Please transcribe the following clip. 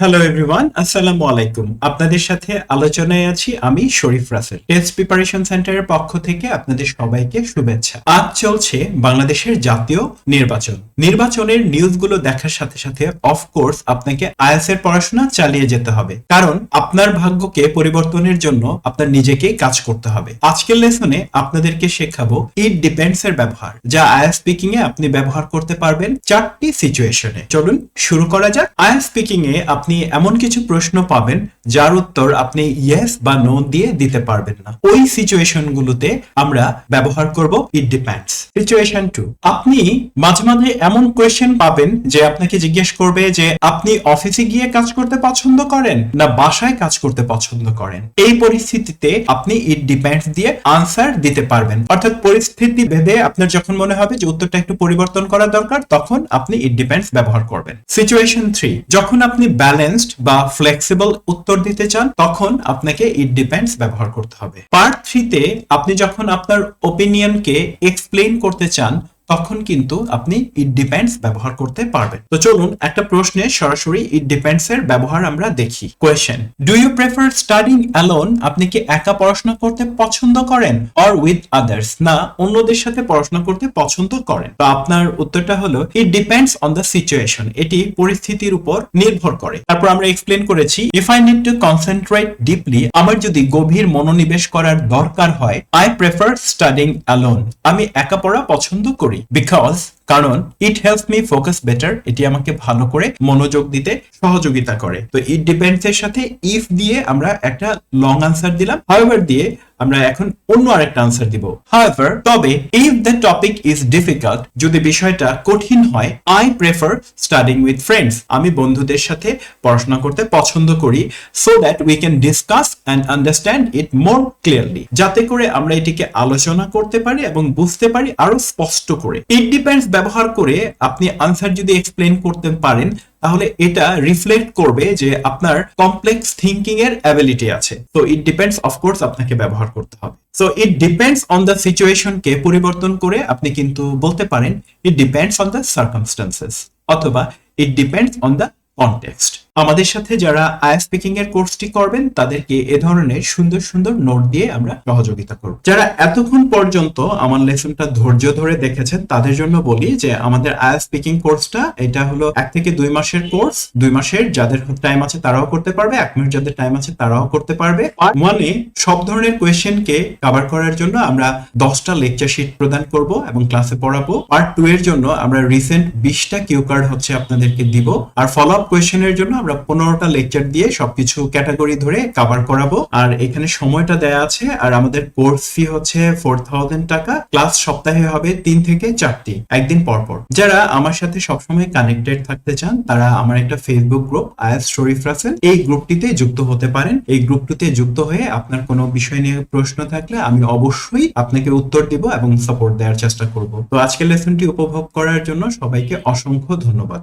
Hello everyone আসসালামু আলাইকুম আপনাদের সাথে আলোচনায় আছি আমি শরীফ রাসেল। টেস্ট প্রিপারেশন সেন্টারের পক্ষ থেকে আপনাদের সবাইকে শুভেচ্ছা। আজ চলছে বাংলাদেশের জাতীয় নির্বাচন। নির্বাচনের নিউজগুলো দেখার সাথে সাথে অফকোর্স আপনাকে আইএস এর পড়াশোনা চালিয়ে যেতে হবে। কারণ আপনার ভাগ্যকে পরিবর্তনের জন্য আপনার নিজেকেই কাজ করতে হবে। আজকের লেসনে আপনাদেরকে শেখাবো ইট ডিপেন্ডস এর ব্যবহার, যা আইএস স্পিকিং এ আপনি ব্যবহার করতে পারবেন চারটি সিচুয়েশনে চলুন শুরু করা যাক। আইএস স্পিকিং এ আপনি এমন কিছু প্রশ্ন পাবেন, যার উত্তর আপনি ইয়েস বা নো দিয়ে দিতে পারবেন না। ওই সিচুয়েশন গুলোতে আমরা ব্যবহার করব ইট ডিপেন্ডস সিচুয়েশন টু আপনি মাঝে মাঝে এমন কোয়েশ্চেন পাবেন যে আপনাকে জিজ্ঞেস করবে যে, আপনি অফিসে গিয়ে কাজ করতে পছন্দ করেন না বাসায় কাজ করতে পছন্দ করেন? এই পরিস্থিতিতে আপনি ইট ডিপেন্ডস দিয়ে আনসার দিতে পারবেন। অর্থাৎ পরিস্থিতি ভেদে আপনার যখন মনে হবে যে উত্তরটা একটু পরিবর্তন করা দরকার, তখন আপনি ইট ডিপেন্ডস ব্যবহার করবেন। সিচুয়েশন থ্রি যখন আপনি ব্যালেন্সড বা ফ্লেক্সিবল উত্তর দিতে চান, তখন আপনাকে ইট ডিপেন্ডস ব্যবহার করতে হবে। পার্ট থ্রিতে আপনি যখন আপনার ওপিনিয়নকে এক্সপ্লেন করতে চান তখন কিন্তু আপনি ইট ডিপেন্ডস ব্যবহার করতে পারবেন। তো চলুন একটা প্রশ্নে সরাসরি ইট ডিপেন্ডস এর ব্যবহার আমরা দেখি। Question do you prefer studying alone আপনি কি একা পড়াশোনা করতে পছন্দ করেন? অর উইথ আদার্স না, অন্যদের সাথে পড়াশোনা করতে পছন্দ করেন। তো আপনার উত্তরটা হলো it depends on the situation এটি পরিস্থিতির উপর নির্ভর করে। তারপর আমরা এক্সপ্লেন করেছি if I need to concentrate deeply আমার যদি গভীর মনোনিবেশ করার দরকার হয় আই প্রেফার স্টাডিং অ্যালোন আমি একা পড়া পছন্দ করি। because কারণ it helps me focus better এটি আমাকে ভালো করে মনোযোগ দিতে সহযোগিতা করে। তো ইট ডিপেন্ডস এর সাথে ইফ দিয়ে আমরা একটা লং আনসার দিলাম হাউএভার দিয়ে আমরা এখন অন্য আরেকটা আনসার দিব। হাউএভার তবে if the topic is difficult যদি বিষয়টা কঠিন হয় I prefer studying with friends আমি বন্ধুদের সাথে পড়াশোনা করতে পছন্দ করি so that we can discuss and understand it more clearly যাতে করে আমরা এটিকে আলোচনা করতে পারি এবং বুঝতে পারি আরও স্পষ্ট করে। ইট ডিপেন্ডস ব্যবহার করে আপনি আনসার যদি এক্সপ্লেন করতে পারেন, তাহলে এটা রিফ্লেক্ট করবে যে আপনার কমপ্লেক্স থিঙ্কিং এর অ্যাবিলিটি আছে। তো ইট ডিপেন্ডস অফকোর্স আপনাকে ব্যবহার করতে হবে। So it depends on the সিচুয়েশনকে পরিবর্তন করে আপনি কিন্তু বলতে পারেন it depends on the circumstances অথবা it depends on the context আমাদের সাথে যারা আই স্পিকিং এর কোর্সটি করবেন, তাদেরকে এ ধরনের সুন্দর সুন্দর নোট দিয়ে আমরা সহযোগিতা করব। যারা এতক্ষণ পর্যন্ত আমার লেসনটা ধৈর্য ধরে দেখেছেন, তাদের জন্য বলি যে আমাদের আই স্পিকিং কোর্সটা, এটা হলো এক থেকে দুই মাসের কোর্স। দুই মাসের যাদের টাইম আছে তারাও করতে পারবে, এক মাস যাদের টাইম আছে তারাও করতে পারবে। ওয়ানে সব ধরনের কোয়েশ্চেনকে কভার করার জন্য আমরা দশটা লেকচার শিট প্রদান করব এবং ক্লাসে পড়াবো। পার্ট টু এর জন্য আমরা রিসেন্ট বিশটা কিউ কার্ড হচ্ছে আপনাদেরকে দিব। আর ফলো আপ কোয়েশ্চেনের জন্য আমরা পনেরোটা লেকচার দিয়ে সবকিছু ক্যাটাগরি ধরে কভার করাবো। আর এখানে সময়টা দেয়া আছে, আর আমাদের কোর্স ফি হচ্ছে ফোর থাউজেন্ড টাকা। ক্লাস সপ্তাহে হবে তিন থেকে চারটি, একদিন পর পর। যারা আমার সাথে সবসময় কানেক্টেড থাকতে চান, তারা আমার একটা ফেসবুক গ্রুপ আয়াস শরীফ রাসেল এই গ্রুপটিতে যুক্ত হতে পারেন। এই গ্রুপটিতে যুক্ত হয়ে আপনার কোনো বিষয় নিয়ে প্রশ্ন থাকলে আমি অবশ্যই আপনাকে উত্তর দিব এবং সাপোর্ট দেওয়ার চেষ্টা করব। তো আজকের লেসনটি উপভোগ করার জন্য সবাইকে অসংখ্য ধন্যবাদ।